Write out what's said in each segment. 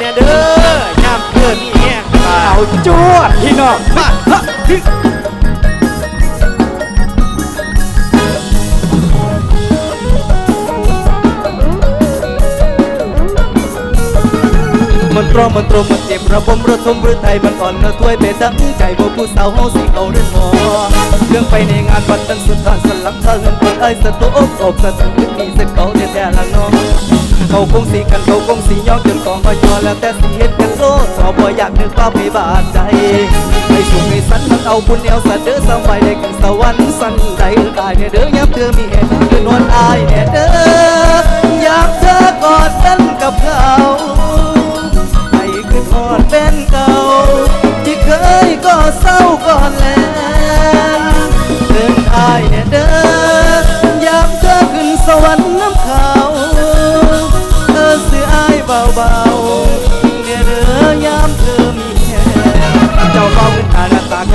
เนี่เด้อยามเธอมีแห้งเอาจวดพี่น้องมาฮะมันตรอมันตรมมันเจ็บระบมระทมหรือไทยมันอ่อนระถ้วยเป็นดังใจบ่ผู้สาวเฮาสิเอาเรื่องหมอเรื่องไปในงานวันตั้งสุดทายสลังทางเงิน คนไอ้สะตุอกอกสะถึงมีเส้นเขาแต่แต่ละน้องเขาคงสีกันเขาคงสีย้องจนกองก็ยอแล้วแต่สีเห็ดกันโลดสอบ่อยากนึกว่าไม่บาดใจไอ้สุขไอ้สันมันเอาบุญแนวสะเด้อสบายได้กันสวรรค์สัน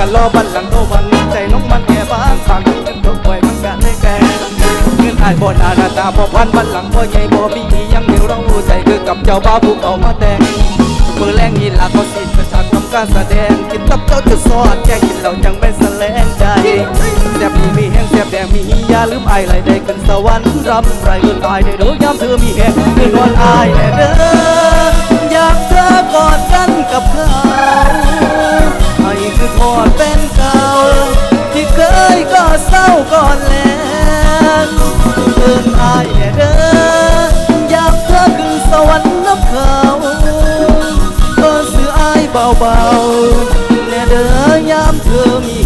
กันรอบันหลังโตวันใจน้องมันแค่บางฝากเงินตกไว้มันกันได้แก่เงินอายบ่นาหน้าตาบ่พันบันหลังบ่ใหญ่บ่มีอีหยังเดียวเราใจคือกับเจ้าบ่าวผู้เอามาแต่งมือแรงนี่ล่ะเขาสิกระชากทำการแสดงกินตับเจ้าจะสอดแกกินเหล้าจังเป็นแสลงใจแซ่บมีมีแห้งแซ่บแดงมียาลืมอายไหลได้ขึ้นสวรรค์รำไรเงินอายได้โดยยามเธอมีแห้งคือนอนอายแน่เด้อ สวรรค์นับเขาก็เสืออายเบาๆแน่เด้อยามเธอมี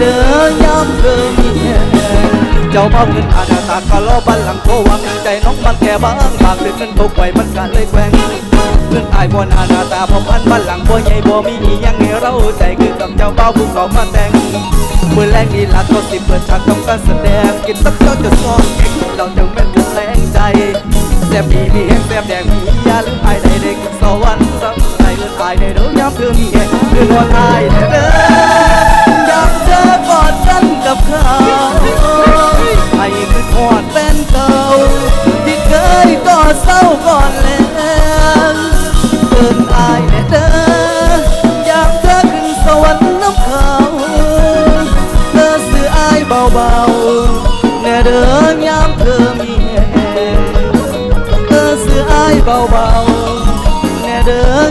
เนี่ยเด้อยามเธอมีแค่เจ้าเบาเงินอาณาตากะล้อบันหลังโตหวังใจน้องมันแค่บางบางเดือนเงินตกไว้มันกันเลยแกว่งเพื่อนอายบน้าหน้าตาพอพันบ้านหลังบ่ใหญ่บ่มีอียังให้เราใจคือกับเจ้าเบ้าผู้เขามาแต่งเมื่อแรงนี้ลาก็สิเปิดฉากทำการแสดงกินตับเจ้าจะซ้อนเก่งเราจังเป็นกันแรงใจแซ่บดีมีแห้งแซ่บแดงมียาลืมอายได้เด็กสวรรค์สักใจเลือดตายได้เด้อยามเธอมีแห้งเพื่อนนอนอายเด้อเด้อ สื่ออายเบาๆแน่เด้อ